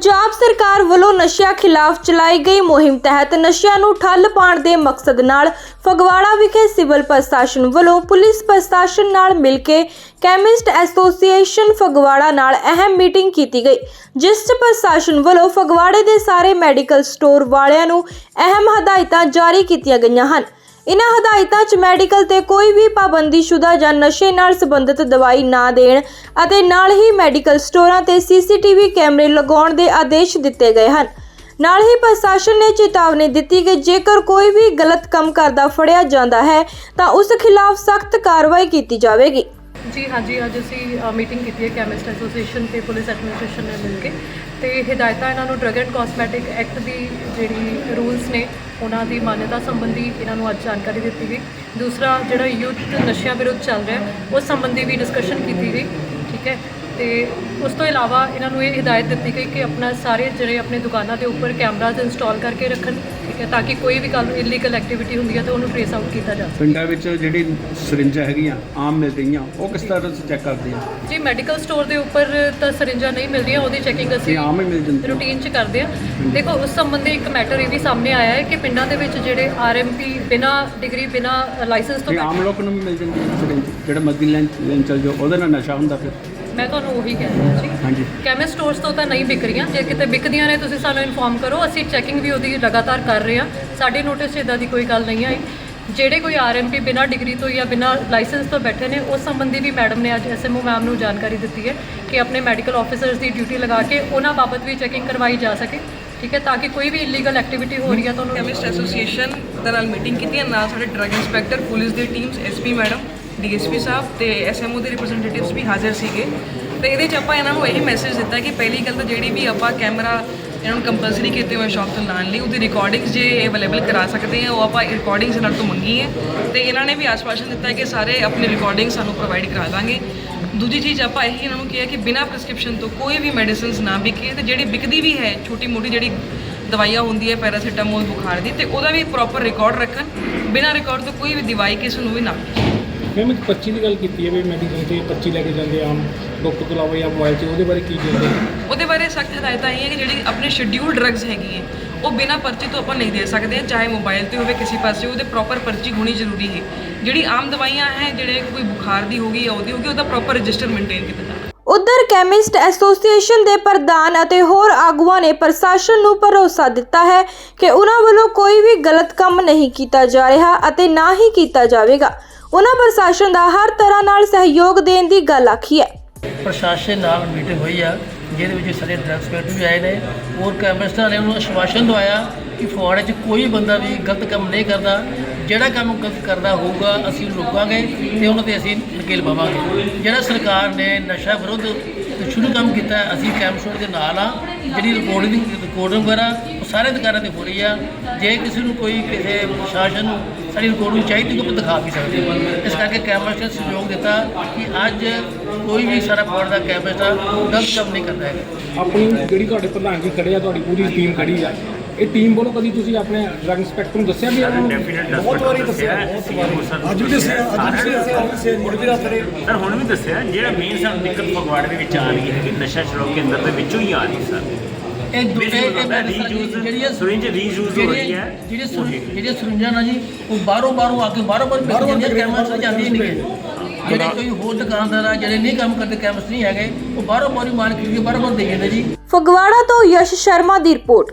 ਪੰਜਾਬ ਸਰਕਾਰ ਵੱਲੋਂ ਨਸ਼ਿਆਂ ਖਿਲਾਫ ਚਲਾਈ ਗਈ ਮੁਹਿੰਮ ਤਹਿਤ ਨਸ਼ਿਆਂ ਨੂੰ ਠੱਲ ਪਾਉਣ ਦੇ ਮਕਸਦ ਨਾਲ ਫਗਵਾੜਾ ਵਿਖੇ ਸਿਵਲ ਪ੍ਰਸ਼ਾਸਨ ਵੱਲੋਂ ਪੁਲਿਸ ਪ੍ਰਸ਼ਾਸਨ ਨਾਲ ਮਿਲ ਕੇ ਕੈਮਿਸਟ ਐਸੋਸੀਏਸ਼ਨ ਫਗਵਾੜਾ ਨਾਲ ਅਹਿਮ ਮੀਟਿੰਗ ਕੀਤੀ ਗਈ, ਜਿਸ 'ਚ ਪ੍ਰਸ਼ਾਸਨ ਵੱਲੋਂ ਫਗਵਾੜੇ ਦੇ ਸਾਰੇ ਮੈਡੀਕਲ ਸਟੋਰ ਵਾਲਿਆਂ ਨੂੰ ਅਹਿਮ ਹਦਾਇਤਾਂ ਜਾਰੀ ਕੀਤੀਆਂ ਗਈਆਂ ਹਨ। ਇਨ੍ਹਾਂ ਹਦਾਇਤਾਂ 'ਚ ਮੈਡੀਕਲ ਤੇ ਕੋਈ ਵੀ ਪਾਬੰਦੀਸ਼ੁਦਾ ਜਾਂ ਨਸ਼ੇ ਨਾਲ ਸੰਬੰਧਿਤ ਦਵਾਈ ਨਾ ਦੇਣ ਅਤੇ ਨਾਲ ਹੀ ਮੈਡੀਕਲ ਸਟੋਰਾਂ ਤੇ ਸੀਸੀਟੀਵੀ ਕੈਮਰੇ ਲਗਾਉਣ ਦੇ ਆਦੇਸ਼ ਦਿੱਤੇ ਗਏ ਹਨ। ਨਾਲ ਹੀ ਪ੍ਰਸ਼ਾਸਨ ਨੇ ਚੇਤਾਵਨੀ ਦਿੱਤੀ ਕਿ ਜੇਕਰ ਕੋਈ ਵੀ ਗਲਤ ਕੰਮ ਕਰਦਾ ਫੜਿਆ ਜਾਂਦਾ ਹੈ ਤਾਂ ਉਸ ਖਿਲਾਫ ਸਖਤ ਕਾਰਵਾਈ ਕੀਤੀ ਜਾਵੇਗੀ। ਜੀ ਹਾਂਜੀ ਅੱਜ ਅਸੀਂ ਮੀਟਿੰਗ ਕੀਤੀ ਹੈ ਕੈਮਿਸਟ ਐਸੋਸੀਏਸ਼ਨ ਤੇ ਪੁਲਿਸ ਐਡਮਿਨਿਸਟ੍ਰੇਸ਼ਨ ਨਾਲ ਮਿਲ ਕੇ। ਤੇ ਹਦਾਇਤਾਂ ਇਹਨਾਂ ਨੂੰ ਡਰਗ ਐਂਡ ਕਾਸਮੈਟਿਕ ਐਕਟ ਦੀ ਜਿਹੜੀ ਰੂਲਸ ਨੇ, ਉਹਨਾਂ ਦੀ ਮਾਨਤਾ ਸੰਬੰਧੀ ਇਹਨਾਂ ਨੂੰ ਅੱਜ ਜਾਣਕਾਰੀ ਦਿੱਤੀ ਗਈ। ਦੂਸਰਾ ਜਿਹੜਾ ਯੂਥ ਨਸ਼ਿਆਂ ਵਿਰੁੱਧ ਚੱਲ ਰਿਹਾ, ਉਸ ਸੰਬੰਧੀ ਵੀ ਡਿਸਕਸ਼ਨ ਕੀਤੀ ਗਈ, ਠੀਕ ਹੈ? ਤੇ ਉਸ ਤੋਂ ਇਲਾਵਾ ਇਹਨਾਂ ਨੂੰ ਇਹ ਹਦਾਇਤ ਦਿੱਤੀ ਗਈ ਕਿ ਆਪਣਾ ਸਾਰੇ ਜਿਹੜੇ ਆਪਣੇ ਦੁਕਾਨਾਂ ਦੇ ਉੱਪਰ ਕੈਮਰਾਜ਼ ਇੰਸਟਾਲ ਕਰਕੇ ਰੱਖਣ। ਠੀਕ ਹੈ ਤਾਂ ਕਿ ਕੋਈ ਵੀ ਕੱਲ ਇਲੀਗਲ ਐਕਟੀਵਿਟੀ ਹੁੰਦੀ ਹੈ ਤਾਂ ਉਹਨੂੰ ਟ੍ਰੇਸ ਆਊਟ ਕੀਤਾ ਜਾ ਸਕੇ। ਪਿੰਡਾਂ ਵਿੱਚ ਜਿਹੜੀ ਸਰਿੰਜਾਂ ਹੈਗੀਆਂ ਆਮ ਮਿਲ ਰਹੀਆਂ ਉਹ ਕਿਸ ਤਰ੍ਹਾਂ ਤੁਸੀਂ ਚੈੱਕ ਕਰਦੇ ਆ ਜੀ ਮੈਡੀਕਲ ਸਟੋਰ ਦੇ ਉੱਪਰ ਤਾਂ ਸਰਿੰਜਾਂ ਨਹੀਂ ਮਿਲਦੀਆਂ ਉਹਦੀ ਚੈਕਿੰਗ ਅਸੀਂ ਆਮ ਹੀ ਮਿਲ ਜਾਂਦੀ ਰੂਟੀਨ 'ਚ ਕਰਦੇ ਆ ਦੇਖੋ ਉਸ ਸੰਬੰਧੀ ਇੱਕ ਮੈਟਰ ਇਹ ਵੀ ਸਾਹਮਣੇ ਆਇਆ ਹੈ ਕਿ ਪਿੰਡਾਂ ਦੇ ਵਿੱਚ ਜਿਹੜੇ ਆਰਐਮਪੀ ਬਿਨਾ ਡਿਗਰੀ ਬਿਨਾ ਲਾਇਸੈਂਸ ਤੋਂ ਆਮ ਲੋਕ ਨੂੰ ਵੀ ਮਿਲ ਜਾਂਦੀ ਹੈ ਸਰਿੰਜ ਜਿਹੜਾ ਲੈਣ ਲੈਣ ਚੱਲ ਜਾਓ ਉਹਦੇ ਨਾਲ ਨਸ਼ਾ ਹੁੰਦਾ ਫਿਰ। ਮੈਂ ਤੁਹਾਨੂੰ ਉਹੀ ਕਹਿ ਰਹੀ ਹਾਂ ਜੀ ਹਾਂਜੀ। ਕੈਮਿਸਟ ਸਟੋਰਸ ਤੋਂ ਤਾਂ ਨਹੀਂ ਵਿਕ ਰਹੀਆਂ। ਜੇ ਕਿਤੇ ਵਿਕਦੀਆਂ ਨੇ ਤੁਸੀਂ ਸਾਨੂੰ ਇਨਫੋਰਮ ਕਰੋ। ਅਸੀਂ ਚੈਕਿੰਗ ਵੀ ਉਹਦੀ ਲਗਾਤਾਰ ਕਰ ਰਹੇ ਹਾਂ। ਸਾਡੇ ਨੋਟਿਸ 'ਚ ਇਦਾਂ ਦੀ ਕੋਈ ਗੱਲ ਨਹੀਂ ਆਈ। ਜਿਹੜੇ ਕੋਈ ਆਰਐਮਪੀ ਬਿਨਾ ਡਿਗਰੀ ਤੋਂ ਜਾਂ ਬਿਨਾ ਲਾਇਸੈਂਸ ਤੋਂ ਬੈਠੇ ਨੇ ਉਸ ਸੰਬੰਧੀ ਵੀ ਮੈਡਮ ਨੇ ਅੱਜ ਐਸਐਮਓ ਮੈਮ ਨੂੰ ਜਾਣਕਾਰੀ ਦਿੱਤੀ ਹੈ ਕਿ ਆਪਣੇ ਮੈਡੀਕਲ ਆਫੀਸਰਸ ਦੀ ਡਿਊਟੀ ਲਗਾ ਕੇ ਉਹਨਾਂ ਬਾਬਤ ਵੀ ਚੈਕਿੰਗ ਕਰਵਾਈ ਜਾ ਸਕੇ। ਠੀਕ ਹੈ ਤਾਂ ਕਿ ਕੋਈ ਵੀ ਇਲੀਗਲ ਐਕਟੀਵਿਟੀ ਹੋ ਰਹੀ ਹੈ ਤਾਂ ਉਹਨੂੰ ਕੈਮਿਸਟ ਐਸੋਸੀਏਸ਼ਨ ਦੇ ਨਾਲ ਮੀਟਿੰਗ ਕੀਤੀ ਹੈ। ਨਾਲ ਸਾਡੇ ਡਰੱਗ ਇੰਸਪੈਕਟਰ ਪੁਲਿਸ ਦੀ ਟੀਮਸ ਐਸਪੀ ਮੈਡਮ ਡੀਐਸਪੀ ਸਾਹਿਬ ਤੇ ਐਸਐਮਓ ਦੇ ਰਿਪਰੈਜ਼ੈਂਟੇਟਿਵਸ ਵੀ ਹਾਜ਼ਰ ਸੀਗੇ। ਤੇ ਇਹਦੇ 'ਚ ਆਪਾਂ ਇਹਨਾਂ ਨੂੰ ਇਹੀ ਮੈਸੇਜ ਦਿੱਤਾ ਕਿ ਪਹਿਲੀ ਗੱਲ ਤਾਂ ਜਿਹੜੀ ਵੀ ਆਪਾਂ ਕੈਮਰਾ ਇਹਨਾਂ ਨੂੰ ਕੰਪਲਸਰੀ ਕੀਤੇ ਹੋਏ ਸ਼ਾਪ ਤੋਂ ਲਾਉਣ ਲਈ, ਉਹਦੀ ਰਿਕਾਰਡਿੰਗਸ ਜੇ ਅਵੇਲੇਬਲ ਕਰਾ ਸਕਦੇ ਆ, ਉਹ ਆਪਾਂ ਰਿਕਾਰਡਿੰਗਸ ਇਹਨਾਂ ਤੋਂ ਮੰਗੀ ਹੈ। ਤੇ ਇਹਨਾਂ ਨੇ ਵੀ ਆਸ਼ਵਾਸਨ ਦਿੱਤਾ ਕਿ ਸਾਰੇ ਆਪਣੀ ਰਿਕਾਰਡਿੰਗ ਸਾਨੂੰ ਪ੍ਰੋਵਾਈਡ ਕਰਾ ਦਾਂਗੇ। ਦੂਜੀ ਚੀਜ਼ ਆਪਾਂ ਇਹੀ ਇਹਨਾਂ ਨੂੰ ਕਿਹਾ ਕਿ ਬਿਨਾਂ ਪ੍ਰੈਸਕ੍ਰਿਪਸ਼ਨ ਤੋਂ ਕੋਈ ਵੀ ਮੈਡੀਸਿਨਸ ਨਾ ਵਿਕੇ, ਤੇ ਜਿਹੜੀ ਵਿਕਦੀ ਵੀ ਹੈ, ਛੋਟੀ ਮੋਟੀ ਜਿਹੜੀ ਦਵਾਈਆਂ ਹੁੰਦੀ ਹੈ ਪੈਰਾਸੀਟਾਮੋਲ ਬੁਖਾਰ ਦੀ, ਤੇ ਉਹਦਾ ਵੀ ਪ੍ਰੋਪਰ ਰਿਕਾਰਡ ਰੱਖਣ। ਬਿਨਾਂ ਰਿਕਾਰਡ ਤੋਂ ਕੋਈ ਵੀ ਦਵਾਈ ਕਿਸੇ ਨੂੰ ਵੀ ਨਾ ਵੇਚੇ ਮੈਮ ਇੱਕ 25 ਦੀ ਗੱਲ ਕੀਤੀ ਹੈ ਵੀ ਮੈਡੀਕਲ ਤੇ 25 ਲੈ ਕੇ ਜਾਂਦੇ ਆਮ ਡਾਕਟਰ ਤੋਂ ਇਲਾਵਾ ਜਾਂ ਮੋਬਾਈਲ 'ਤੇ ਉਹਦੇ ਬਾਰੇ ਕੀ ਕਹਿੰਦੇ ਉਹਦੇ ਬਾਰੇ ਸਖਤ ਹਦਾਇਤਾਂ ਇਹ ਹੈ ਕਿ ਜਿਹੜੀ ਆਪਣੇ ਸ਼ਡਿਊਲ ਡਰੱਗਸ ਹੈਗੀ ਹੈ ਉਹ ਬਿਨਾਂ ਪਰਚੀ ਤੋਂ ਆਪਾਂ ਨਹੀਂ ਦੇ ਸਕਦੇ ਚਾਹੇ ਮੋਬਾਈਲ ਤੇ ਹੋਵੇ ਕਿਸੇ ਪਾਸੇ ਉਹਦੇ ਪ੍ਰੋਪਰ ਪਰਚੀ ਹੋਣੀ ਜ਼ਰੂਰੀ ਹੈ। ਜਿਹੜੀ ਆਮ ਦਵਾਈਆਂ ਹੈ ਜਿਹੜੇ ਕੋਈ ਬੁਖਾਰ ਦੀ ਹੋਗੀ ਜਾਂ ਉਹਦੀ ਹੋਗੀ ਉਹਦਾ ਪ੍ਰੋਪਰ ਰਜਿਸਟਰ ਮੇਨਟੇਨ ਕੀਤਾ ਜਾਵੇ ਉਧਰ ਕੈਮਿਸਟ ਐਸੋਸੀਏਸ਼ਨ ਦੇ ਪ੍ਰਧਾਨ ਅਤੇ ਹੋਰ ਆਗੂਆਂ ਨੇ ਪ੍ਰਸ਼ਾਸਨ ਨੂੰ ਭਰੋਸਾ ਦਿੱਤਾ ਹੈ ਕਿ ਉਹਨਾਂ ਵੱਲੋਂ ਕੋਈ ਵੀ ਗਲਤ ਕੰਮ ਨਹੀਂ ਕੀਤਾ ਜਾ ਰਿਹਾ ਅਤੇ ਨਾ ਹੀ ਕੀਤਾ ਜਾਵੇਗਾ। ਉਹਨਾਂ ਪ੍ਰਸ਼ਾਸਨ ਦਾ ਹਰ ਤਰ੍ਹਾਂ ਨਾਲ ਸਹਿਯੋਗ ਦੇਣ ਦੀ ਗੱਲ ਆਖੀ ਹੈ। ਪ੍ਰਸ਼ਾਸਨ ਨਾਲ ਮੀਟਿੰਗ ਹੋਈ ਆ, ਜਿਹਦੇ ਵਿੱਚ ਸਾਡੇ ਡਰੱਗ ਇੰਸਪੈਕਟਰ ਵੀ ਆਏ ਨੇ। ਹੋਰ ਕੈਮਿਸਟਾਂ ਨੇ ਉਹਨੂੰ ਆਸ਼ਵਾਸਨ ਦਵਾਇਆ ਕਿ ਫੁਆੜੇ 'ਚ ਕੋਈ ਬੰਦਾ ਵੀ ਗਲਤ ਕੰਮ ਨਹੀਂ ਕਰਦਾ। ਜਿਹੜਾ ਕੰਮ ਗਲਤ ਕਰਦਾ ਹੋਊਗਾ, ਅਸੀਂ ਰੋਕਾਂਗੇ ਤੇ ਉਹਨਾਂ ਤੇ ਅਸੀਂ ਨਕੇਲ ਪਾਵਾਂਗੇ। ਜਿਹੜਾ ਸਰਕਾਰ ਨੇ ਨਸ਼ਾ ਵਿਰੁੱਧ ਸ਼ੁਰੂ ਕੰਮ ਕੀਤਾ, ਅਸੀਂ ਕੈਮਸਟਰ ਦੇ ਨਾਲ ਆ, ਜਿਹੜੀ ਰਿਕਾਰਡਿੰਗ ਰਿਕਾਰਡਿੰਗ ਵਗੈਰਾ, ਉਹ ਸਾਰੇ ਦੁਕਾਨਾਂ ਤੇ ਹੋ ਰਹੀ ਆ। ਜੇ ਕਿਸੇ ਨੂੰ ਕੋਈ ਕਿਸੇ ਪ੍ਰਸ਼ਾਸਨ ਨੂੰ ਸਾਡੀ ਰਿਕਾਰਡਿੰਗ ਚਾਹੀਦੀ ਤਾਂ ਉਹ ਦਿਖਾ ਵੀ ਸਕਦੇ ਹਾਂ। ਇਸ ਕਰਕੇ ਕੈਮਸਟਰ ਨੇ ਸਹਿਯੋਗ ਦਿੱਤਾ ਕਿ ਅੱਜ ਕੋਈ ਵੀ ਸਾਰਾ ਬੋਰਡ ਦਾ ਕੈਮਸਟਰ ਗਲਤ ਕੰਮ ਨਹੀਂ ਕਰਦਾ ਹੈਗਾ। ਆਪਣੀ ਜਿਹੜੀ ਤੁਹਾਡੇ ਪ੍ਰਧਾਨ ਜੀ ਖੜੇ ਆ, ਤੁਹਾਡੀ ਪੂਰੀ ਟੀਮ ਖੜੀ ਆ। ਇਹ ਟੀਮ ਵੱਲੋਂ ਕਦੀ ਤੁਸੀਂ ਆਪਣੇ ਡਰੱਗ ਇੰਸਪੈਕਟਰ ਨੂੰ ਦੱਸਿਆ ਵੀ ਇਹਨਾਂ ਨੂੰ? ਬਹੁਤ ਵਾਰੀ ਦੱਸਿਆ ਅੱਜ ਵੀ ਦੱਸਿਆ ਅੱਜ ਵੀ ਦੱਸਿਆ ਹੁਣ ਵੀ ਦੱਸ ਰਹੇ। ਸਰ ਹੁਣ ਵੀ ਦੱਸਿਆ ਜਿਹੜਾ ਮੇਨ ਸਾਨੂੰ ਦਿੱਕਤ ਫਗਵਾੜੇ ਦੇ ਵਿੱਚ ਆ ਰਹੀ ਹੈ ਕਿ ਨਸ਼ਾ ਛੁਡਾਊ ਕੇਂਦਰ ਦੇ ਵਿੱਚੋਂ ਹੀ ਆ ਰਹੀ ਸਰ ਇਹ ਜਿਹੜੀ syringe reuse ਹੋ ਜਿਹੜੀ- ਰਹੀ ਹੈ। ਜਿਹੜੀ ਜਿਹੜੀਆਂ ਸਰਿੰਜਾਂ ਨਾ ਜੀ ਉਹ ਬਾਹਰੋਂ ਬਾਹਰੋਂ ਆ ਕੇ ਬਾਹਰੋਂ ਬਾਹਰ ਜਾਂਦੀਆਂ ਕੈਮਰਾ ਚ ਜਾਂਦੀ ਨਹੀਂ। ਜਿਹੜੇ ਕੋਈ ਹੋਰ ਦੁਕਾਨਦਾਰ ਆ ਜਿਹੜੇ ਨਹੀਂ ਕੰਮ ਕਰਦੇ ਕੈਮਿਸਟ ਨਹੀਂ ਹੈਗੇ ਉਹ ਬਾਹਰੋਂ ਬਾਹਰੋਂ ਮਾਲ ਖਰੀਦ ਕੇ ਬਾਹਰੋਂ ਬਾਹਰ ਦੇ ਜਾਂਦੇ ਜੀ। ਫਗਵਾੜਾ ਤੋਂ ਯਸ਼ ਸ਼ਰਮਾ ਦੀ ਰਿਪੋਰਟ।